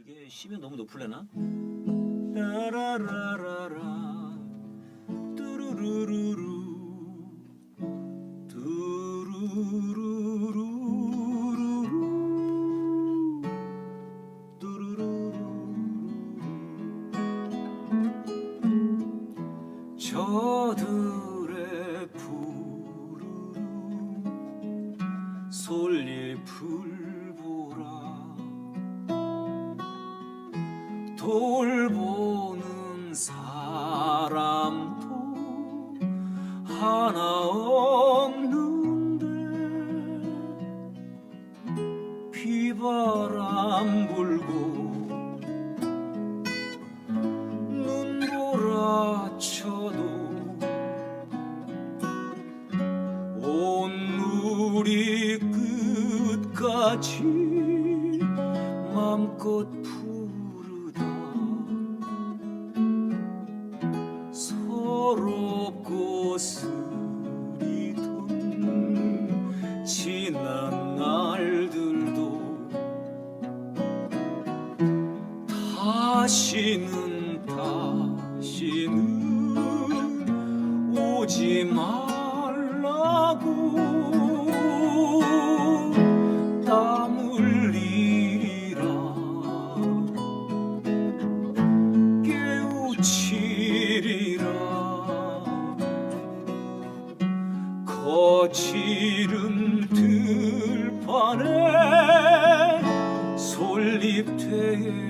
이게 쉬면 너무 높을래나? 따라라라라. 뚜루루루루. 뚜루루루루. 뚜루루루 저들의 푸르르. 솔잎을 돌보는 사람도 하나 없는데 비바람 불고 눈보라 쳐도 온누리 끝까지 맘껏 푸 다시는 다시는 오지 말라고 땀 흘리리라. 깨우치리라. 거칠은 들판에 솔잎되리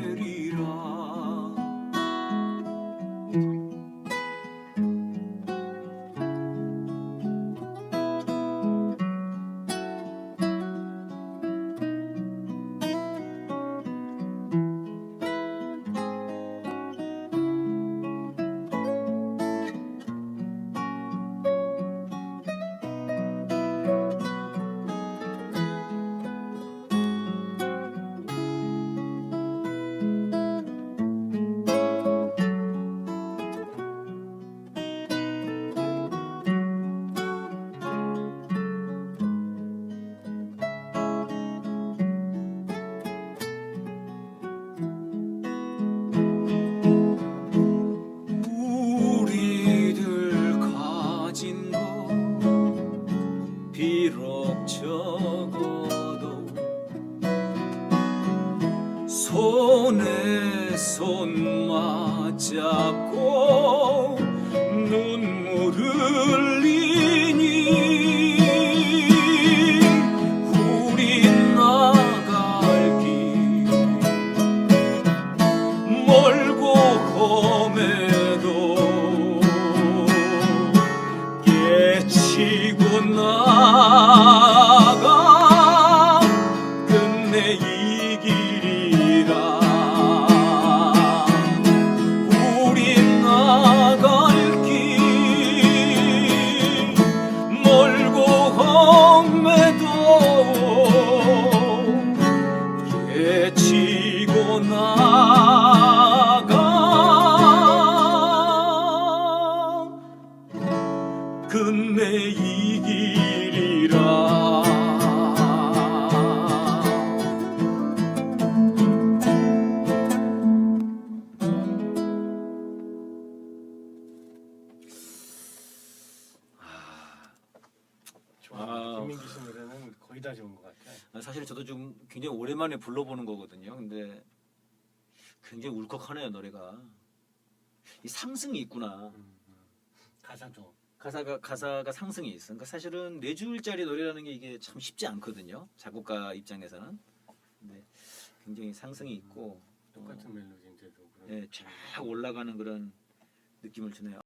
적어도 손에 손 맞잡고 깨치고 나가 끝내 이 길이라 좋아. 아. 김민기 씨 노래는 거의 다 좋은 것 같아. 사실 저도 좀 굉장히 오랜만에 불러보는 거거든요. 근데 굉장히 울컥하네요 노래가. 이 상승이 있구나. 음, 음. 가사도. 가사가 가사가 상승이 있어. 그러니까 사실은 네 줄짜리 노래라는 게 이게 참 쉽지 않거든요. 작곡가 입장에서는. 근데 굉장히 상승이 있고 똑같은 멜로디인데도 그런. 예, 쫙 올라가는 그런 느낌을 주네요.